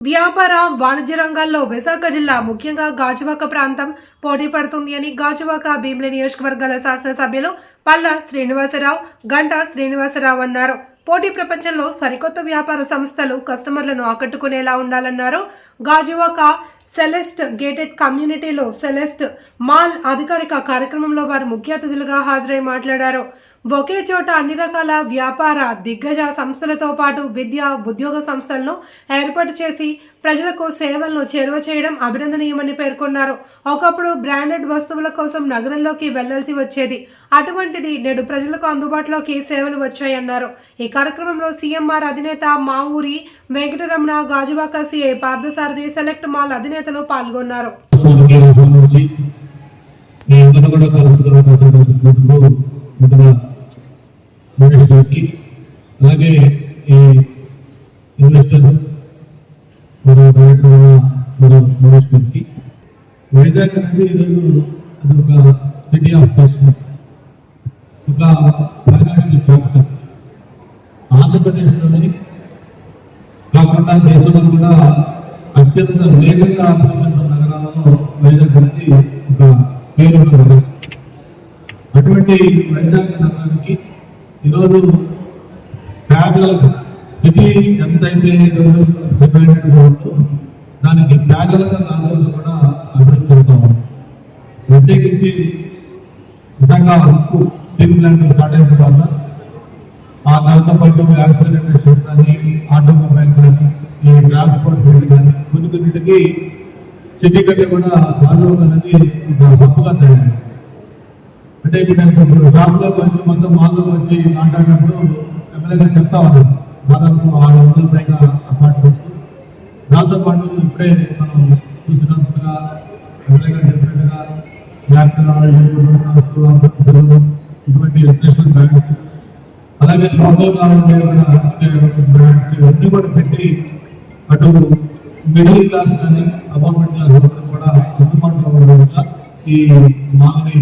వ్యాపార వాణిజ్య రంగాల్లో విశాఖ జిల్లా ముఖ్యంగా గాజువాక ప్రాంతం పోటీ పడుతుంది అని గాజువాక భీమిలి నియోజకవర్గాల శాసనసభ్యులు పల్లా శ్రీనివాసరావు గంటా శ్రీనివాసరావు అన్నారు. పోటీ ప్రపంచంలో సరికొత్త వ్యాపార సంస్థలు కస్టమర్లను ఆకట్టుకునేలా ఉండాలన్నారు. గాజువాక సెలెస్ట్ గేటెడ్ కమ్యూనిటీలో సెలెస్ట్ మాల్ అధికారిక కార్యక్రమంలో వారు ముఖ్య అతిథులుగా హాజరై మాట్లాడారు. ఒకే చోట అన్ని రకాల వ్యాపార దిగ్గజ సంస్థలతో పాటు విద్య ఉద్యోగ సంస్థలను ఏర్పాటు చేసి ప్రజలకు సేవలను చేరువ చేయడం అభినందనీయమని పేర్కొన్నారు. ఒకప్పుడు బ్రాండెడ్ వస్తువుల కోసం నగరంలోకి వెళ్ళాల్సి వచ్చేది. అటువంటిది నేడు ప్రజలకు అందుబాటులోకి సేవలు వచ్చాయన్నారు. ఈ కార్యక్రమంలో సీఎంఆర్ అధినేత మా ఊరి Venkataramana Gajuwaka CI Parthasarathi select mall అధినేతలు పాల్గొన్నారు. కూడా కలుసుకున్న ముందుగా అలాగే ఈ ఇన్వెస్టర్ మరో డైరెక్టర్ అయిన మరో వైజాగ్ అనేది ఈరోజు అది ఒక సిటీ ఆఫ్ ఫ్యాషన్ ఒక ఫైనాన్షియల్ క్యాపిటల్ ఆంధ్రప్రదేశ్లోని కాకుండా దేశంలో కూడా అత్యంత వేగంగా అభివృద్ధి నగరాలలో వైజాగ్ అనేది ఒక పేరు అటువంటి వైజాగ్ నగరానికి ఈరోజు ప్యారలల్ సిటీ ఎంతైతే ఈరోజు డిపెండెంట్గా ఉందో దానికి ప్యారలల్గా దానిలో కూడా అభివృద్ధి చెందుతా ప్రత్యేకించి నిజంగా ఉప్పు స్టీల్ ప్లాంట్ స్టార్ట్ అయిన తర్వాత ఆ దాంతో పాటు యాక్సిడెంట్ ఇండస్ట్రీస్ కానీ ఆటోమొబైల్ కానీ ఈ ట్రాన్స్పోర్ట్ ఫీల్డ్ కానీ కొన్ని కొన్నిటికి సిటీ కంటే కూడా రాజోగ్ అనేది ఒక హక్కుగా తయారైంది అంటే ఇప్పుడు నేను వచ్చి మొత్తం మాల్లోకి వచ్చి మాట్లాడినప్పుడు ఎమ్మెల్యే గారు చెప్తా ఉన్నారు. దాదాపు ఆరు వందల పైగా అపార్ట్మెంట్స్. దాంతో పాటు ఇప్పుడే మనం చూసినట్టుగా ఎమ్మెల్యే గారు చెప్పినట్టుగా ఇటువంటి ఇంటర్నేషనల్ బ్యాంక్స్ అలాగే లోకల్ ఉండే బ్రాండ్స్ ఇవన్నీ కూడా పెట్టి అటు మిడిల్ క్లాస్ కానీ అపార్ట్మెంట్ క్లాస్ కూడా అందుబాటులో ఉండేలా ఈ మాల్ని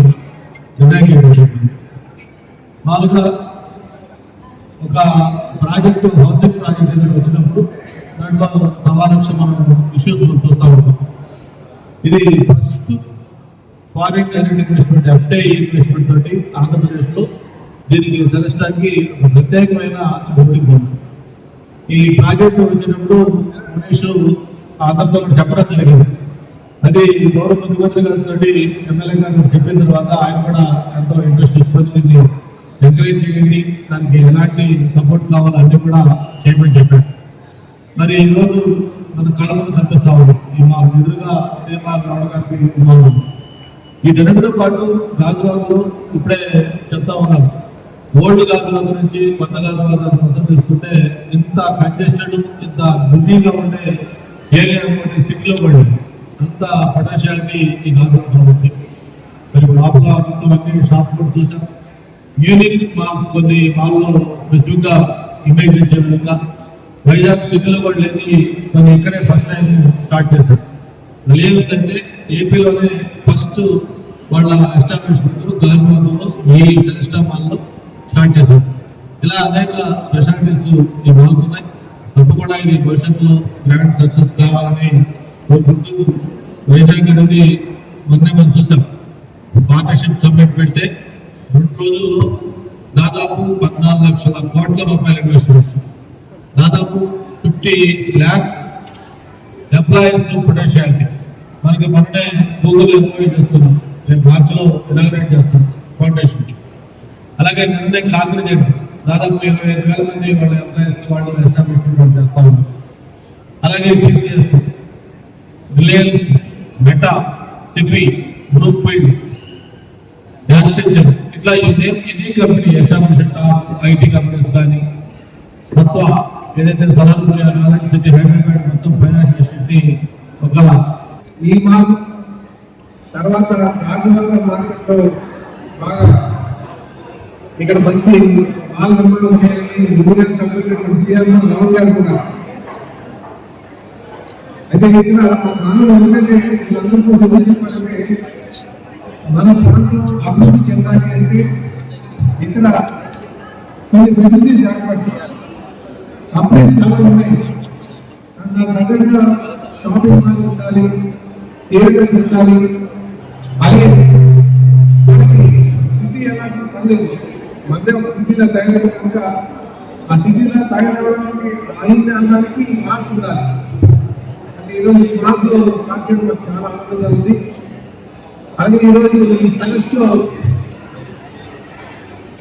వాళ్ళక ఒక ప్రాజెక్టు హౌసింగ్ ప్రాజెక్ట్ దగ్గర వచ్చినప్పుడు దాంట్లో సమావేశం మనం ఇష్యూస్ చూస్తూ ఉంటాం ఇది first foreign direct investment FI investment తోటి ఆంధ్రప్రదేశ్లో దీనికి సెలెస్టాకి ఒక ప్రత్యేకమైన గుర్తింపు ఉంది ఈ ప్రాజెక్టు వచ్చినప్పుడు మనీష్ ఆంధ్రతో కూడా చెప్పడం జరిగింది. అది గౌరవ ముఖ్యమంత్రి గారితో ఎమ్మెల్యే గారు చెప్పిన తర్వాత ఆయన కూడా ఎంతో ఇంట్రెస్ట్ తీసుకొని దీన్ని ఎంకరేజ్ చేయండి. దానికి ఎలాంటి సపోర్ట్ కావాలన్నీ కూడా చేయమని చెప్పారు. మరి ఈరోజు మన కళ చంపిస్తా ఉంది. ఈ మా ఎదురుగా సీఎంఆర్ రావు గారికి ఉన్నాము ఈ రెండుతో పాటు గాజువాకలో ఇప్పుడే చెప్తా ఉన్నాం. ఓల్డ్ గాజుల గురించి కొత్త గాజుల దాన్ని మొత్తం తీసుకుంటే ఇంత కంజెస్టెడ్ ఇంత బిజీగా ఉండే ఏరియా ఒకటి సిటీలో పడింది అంత పొటెన్షియాలిటీ ఈ నాగరత్నం ఉంది మరి లోపల మొత్తం షాప్ షాప్స్ కూడా చూసాం యూనిక్ మాల్స్ కొన్ని మాల్లో స్పెసిఫిక్గా ఇమేజ్ ఇచ్చే విధంగా వైజాగ్ సిటీలో కూడా లేని మనం ఇక్కడే ఫస్ట్ టైం స్టార్ట్ చేశాం. రిలయన్స్ అయితే ఏపీలోనే ఫస్ట్ వాళ్ళ ఎస్టాబ్లిష్మెంట్ గాజువాకలో ఈ సెలెస్టా మాల్లో స్టార్ట్ చేశాం. ఇలా అనేక స్పెషాలిటీస్ ఇవి మాల్కి ఉన్నాయి. తప్పకుండా ఇది భవిష్యత్తులో గ్రాండ్ సక్సెస్ కావాలని వైజాగ్ అనేది మొన్నే మనం చూసాం పార్ట్నర్షిప్ సబ్మిట్ పెడితే రెండు రోజుల్లో దాదాపు పద్నాలుగు లక్షల కోట్ల రూపాయలు ఇన్వెస్ట్మెంట్స్ దాదాపు ఫిఫ్టీ ల్యాక్ ఎంప్లాయీస్ పొటెన్షియాలిటీ. మనకి మొన్నే గూగుల్ ఎంప్లాయీ చేసుకున్నాం రేపు మార్చిలో ఇనాగ్రేట్ చేస్తాం ఫౌండేషన్. అలాగే నిన్నే కాంగ్రెస్ దాదాపు ఇరవై ఐదు వేల మంది వాళ్ళ ఎంప్లాయీస్కి వాళ్ళు ఎస్టాబ్లిష్మెంట్ చేస్తా ఉన్నారు. అలాగే TCS Reliance Meta Citigroup field Accenture. ఇట్లా ఎన్ని కంపెనీ ఎస్టాబ్లిష్మెంట్ ఐటీ కంపెనీస్ కానీ సత్వ ఏదైతే సలహా నారాయణ సిటీ హైదరాబాద్ మొత్తం ఫైనాన్షియల్ సిటీ ఒక ఈ మాల్ తర్వాత రాజమండ్రి మార్కెట్లో బాగా ఇక్కడ మంచి మాల్ నిర్మాణం చేయాలి ముందుగా కలిగినటువంటి సీఎం రావు కూడా అయితే ఇక్కడ నాన్న ఎందుకంటే వీళ్ళందరి కోసం మన ప్రాంతం అభివృద్ధి చెందాలి అంటే ఇక్కడ కొన్ని ఫెసిలిటీస్ ఏర్పాటు చేయాలి. చాలా ఉన్నాయి. దానికి తగ్గట్టుగా షాపింగ్ మాల్స్ ఉండాలి థియేటర్స్ ఉండాలి. అలాగే మనకి సిటీ ఎలా పర్లేదు. మధ్య ఒక సిటీలో తయారైనాక ఆ సిటీలో తయారవడానికి అయింది అనడానికి మాల్స్ ఉండాలి. ఈరోజు ఈ మాల్స్లో నాకు చాలా ఆనందంగా ఉంది. అలాగే ఈరోజు ఈ సైన్స్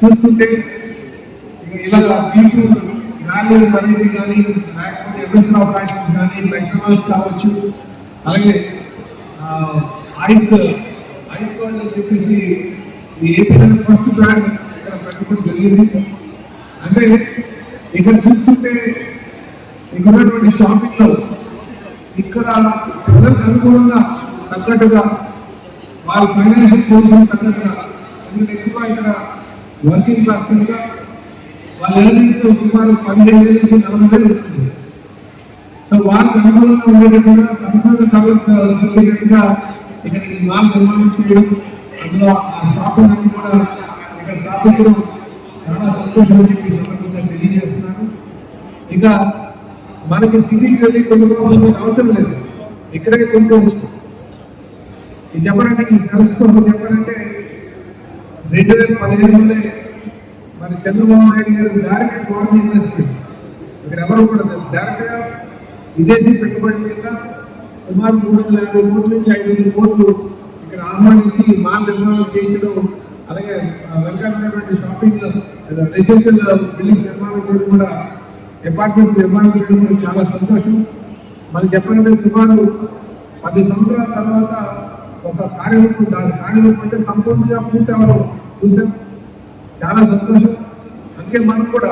చూసుకుంటే ఇలా బీచ్ వ్యాలీస్ అనేది కానీ లేకపోతే ఎంఎస్ ఆఫ్ ఐస్ కానీ మెక్డొనాల్డ్స్ కావచ్చు. అలాగే ఐస్ ఐస్ వరల్డ్ అని చెప్పేసి ఈ ఏపీలో ఫస్ట్ బ్రాండ్ ఇక్కడ పెట్టుకోవడం జరిగింది. అంటే ఇక్కడ చూసుకుంటే ఇక్కడ ఉన్నటువంటి షాపింగ్లో ఇక్కడ ప్రజలకు అనుగుణంగా తగ్గట్టుగా వాళ్ళ ఫైనాన్షియల్ పొజిషన్ తగ్గట్టుగా ఎందుకంటే ఎక్కువ ఇక్కడ వర్కింగ్ క్లాస్ కనుక వాళ్ళ ఎర్నింగ్స్ సుమారు పదిహేను వేల నుంచి నలభై వేలు ఉంటుంది సో వాళ్ళకి అనుకూలంగా ఉండేటట్టుగా సంస్థలు కలిగేటట్టుగా ఇక్కడ ఈ మాల్ నిర్మాణం చేయడం అందులో ఆ షాపులు అన్ని కూడా ఇక్కడ స్థాపించడం చాలా సంతోషం అని చెప్పి సమర్పించారు తెలియజేస్తున్నాను. ఇంకా మనకి సిటీకి వెళ్ళి కొనుక్కోవాలని అవసరం లేదు. ఇక్కడే కొనుక్కోవచ్చు ఇది చెప్పాలంటే ఈ సంస్థ చెప్పాలంటే రెండు వేల పదిహేనులోనే మన చంద్రబాబు నాయుడు గారు డైరెక్ట్ ఫారెన్ ఇన్వెస్ట్మెంట్ ఇక్కడ ఎవరు కూడా డైరెక్ట్గా విదేశీ పెట్టుబడి మీద సుమారు మూడు వందల యాభై కోట్ల నుంచి ఐదు వందల కోట్లు ఇక్కడ ఆహ్వానించి మాల్ నిర్మాణం చేయించడం అలాగే ఆ వెనకాల షాపింగ్ రెసిడెన్షియల్ బిల్డింగ్ నిర్మాణం కూడా అపార్ట్మెంట్ నిర్మాణం చేయడం చాలా సంతోషం. మనం చెప్పాలంటే సుమారు పది సంవత్సరాల తర్వాత ఒక కార్యరూపం దాని కార్యరూపం అంటే సంపూర్ణంగా పూర్తి అవ్వడం చూసాం చాలా సంతోషం. అందుకే మనం కూడా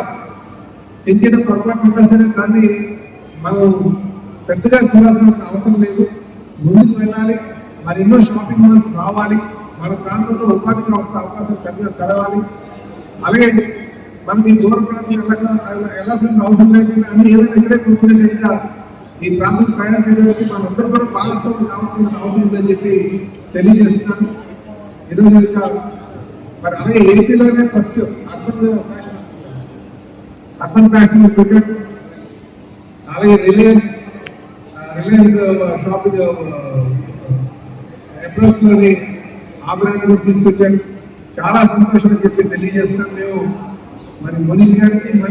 చిన్న చిన్న పొరపాటు ఉన్నా సరే దాన్ని మనం పెద్దగా చూడాల్సిన అవసరం లేదు. ముందుకు వెళ్ళాలి. మరి ఎన్నో షాపింగ్ మాల్స్ రావాలి. మన ప్రాంతంలో ఉపాధి వ్యవస్థ అవకాశం పెద్దగా కలవాలి అలాగే మనకి దూర ప్రాంతం వెళ్ళాల్సిన అవసరం లేకుండా అన్ని ఏదైనా ఇక్కడే చూసుకునేట్టుగా ఈ ప్రాంతం తయారు చేయడానికి మనందరూ కూడా భాగస్వామ్యం కావాల్సిన అవసరం ఉందని చెప్పి తెలియజేస్తున్నాను ఈరోజు యొక్క మరి అలాగే ఏపీలోనే first urban fashion urban fashion cricket అలాగే రిలయన్స్ రిలయన్స్ షాపింగ్ అప్రోచ్లోని ఆ బ్రాండ్ కూడా తీసుకొచ్చాను. చాలా సంతోషం చెప్పి తెలియజేస్తాను మేము. మరి మనీష్ గారికి